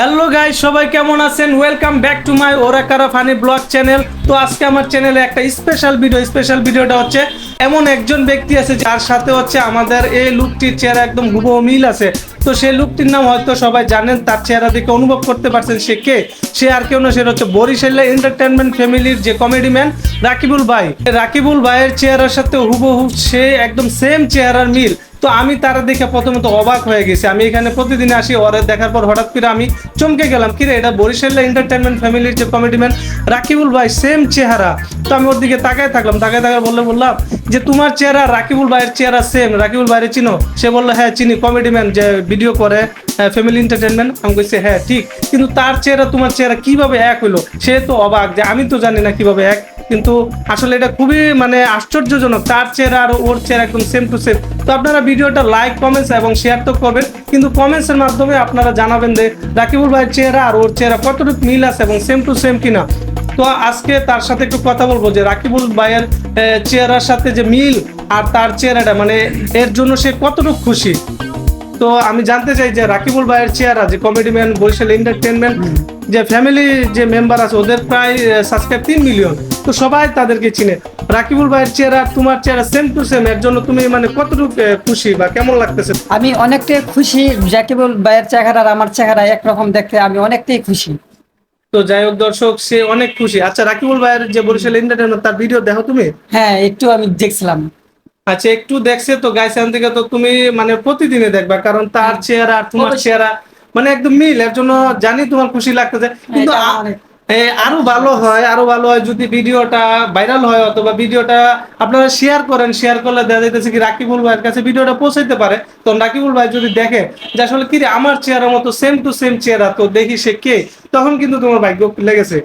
Hello guys সবাই কেমন আছেন? ওয়েলকাম ব্যাক টু মাই ওরাকারা ফানি ব্লগ চ্যানেল তো আজকে আমার চ্যানেলে একটা স্পেশাল ভিডিও স্পেশাল ভিডিওটা হচ্ছে এমন একজন ব্যক্তি আছে যার সাথে হচ্ছে আমাদের এই লুকটির চেহারা একদম হুবহু মিল আছে। তো সেই লুকটির নাম হয়তো সবাই জানেন, তার চেহারা দেখে অনুভব করতে পারছেন সে কে? সে আর কেউ না সেটা হচ্ছে বরিশালের এন্টারটেনমেন্ট ফ্যামিলির যে কমেডি ম্যান রাকিবুল ভাই। রাকিবুল ভাইয়ের চেহারার সাথে হুবহু সে একদম সেম চেহারার মিল। তো আমি তারা দেখে প্রথমত অবাক হয়ে গেছি। আমি এখানে প্রতিদিন আসি, ওরে দেখার পর হঠাৎ করে আমি চমকে গেলাম। কিরে, এটা বরিশালের এন্টারটেনমেন্ট ফ্যামিলির যে কমেডি ম্যান রাকিবুল ভাই সেম চেহারা। তো আমি ওর দিকে তাকায় থাকলাম, তাকায় তাকায় বললে বললাম যে, তোমার চেহারা রাকিবুল ভাইয়ের চেহারা সেম রাকিবুল ভাইয়ের চিনো? সে বলল হ্যাঁ চিনি। কমেডি ম্যান যে ভিডিও করে ফ্যামিলি এন্টারটেনমেন্ট আমি কইছি হ্যাঁ ঠিক। কিন্তু তার চেহারা, তোমার চেহারা কীভাবে এক হলো সে তো অবাক যে, আমি তো জানি না কীভাবে এক কিন্তু আসলে এটা খুবই মানে আশ্চর্যজনক। তার চেহারা আর ওর চেহারা একদম সেম টু সেম তো আপনারা ভিডিওটা লাইক কমেন্টস এবং শেয়ার তো করবেন। কিন্তু কমেন্টসের মাধ্যমে আপনারা জানাবেন যে রাকিবুল ভাইয়ের চেহারা আর ওর চেহারা কতটুকু মিল আছে এবং সেম টু সেম কিনা। তো আজকে তার সাথে একটু কথা বলব যে রাকিবুল ভাইয়ের চেহারার সাথে যে মিল আর তার চেহারাটা মানে এর জন্য সে কতটুকু খুশি। তো আমি জানতে চাই যে রাকিবুল ভাইয়ের চেহারা যে কমেডি ম্যান বরিশাল এন্টারটেনমেন্ট যে ফ্যামিলি যে মেম্বার আছে ওদের প্রায় সাবস্ক্রাইব তিন মিলিয়ন তো সবাই তাদেরকে চিনে। রাকিবুল ভাইয়ের চেহারা তোমার চেহারা সেম টু সেম এর জন্য তুমি মানে কতটুকু খুশি বা কেমন লাগতেছে? আমি অনেকটাই খুশি রাকিবুল ভাইয়ের চেহারা আর আমার চেহারা একরকম দেখতে আমি অনেকটাই খুশি। তো যাই হোক দর্শক সে অনেক খুশি। আচ্ছা রাকিবুল ভাইয়ের যে বরিশাল এন্টারটেনমেন্ট তার ভিডিও দেখো তুমি? হ্যাঁ একটু আমি দেখছিলাম। আচ্ছা একটু দেখছে তো গাইসান থেকে তো তুমি মানে প্রতিদিনে দেখবা কারণ তার চেহারা আর তোমার চেহারা মানে একদম মিল এর জন্য জানি তোমার খুশি লাগতেছে। কিন্তু অনেক- এ, আরও ভালো হয় আরও ভালো হয় যদি ভিডিওটা ভাইরাল হয় অথবা ভিডিওটা আপনারা শেয়ার করেন শেয়ার করলে দেখা যাইতেছে কি রাকিবুল ভাইয়ের কাছে ভিডিওটা পৌঁছাইতে পারে। তো রাকিবুল ভাই যদি দেখে যে আসলে কি রে আমার চেহারা মতো সেম টু সেম চেহারা তো দেখি সে কে তখন কিন্তু তোমার ভাগ্য লেগেছে।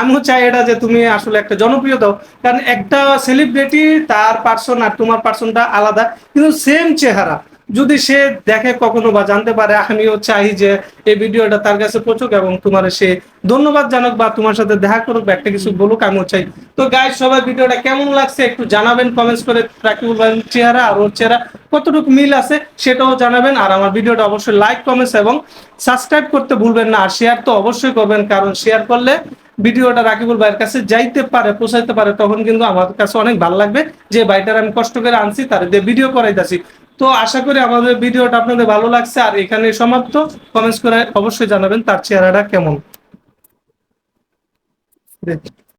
আমিও চাই এটা যে তুমি আসলে একটা জনপ্রিয় দাও। কারণ একটা সেলিব্রিটি তার পার্সন আর তোমার পার্সনটা আলাদা, কিন্তু সেম চেহারা। যদি সে দেখে কখনো বা জানতে পারে, আমিও চাই যে এই ভিডিওটা তার কাছে পৌঁছুক এবং তোমার সে ধন্যবাদ জানাক বা তোমার সাথে দেখা করুক, বা একটা কিছু বলুক, আমিও চাই। তো গাইজ সবাই ভিডিওটা কেমন লাগছে একটু জানাবেন কমেন্টস করে রাকিবুল চেহারা আর ওর চেহারা কতটুকু মিল আছে সেটাও জানাবেন। আর আমার ভিডিওটা অবশ্যই লাইক কমেন্টস এবং সাবস্ক্রাইব করতে ভুলবেন না, আর শেয়ার তো অবশ্যই করবেন, কারণ শেয়ার করলে ভিডিওটা রাকিবুল ভাইয়ের কাছে যাইতে পারে, পৌঁছাইতে পারে, তখন কিন্তু আমার কাছে অনেক ভালো লাগবে যে ভাইটার আমি কষ্ট করে আনছি, তার দিয়ে ভিডিও করাইতেছি। তো আশা করি আমাদের ভিডিওটা আপনাদের ভালো লাগছে, আর এখানে সমাপ্ত। কমেন্টস করে অবশ্যই জানাবেন তার চেহারাটা কেমন।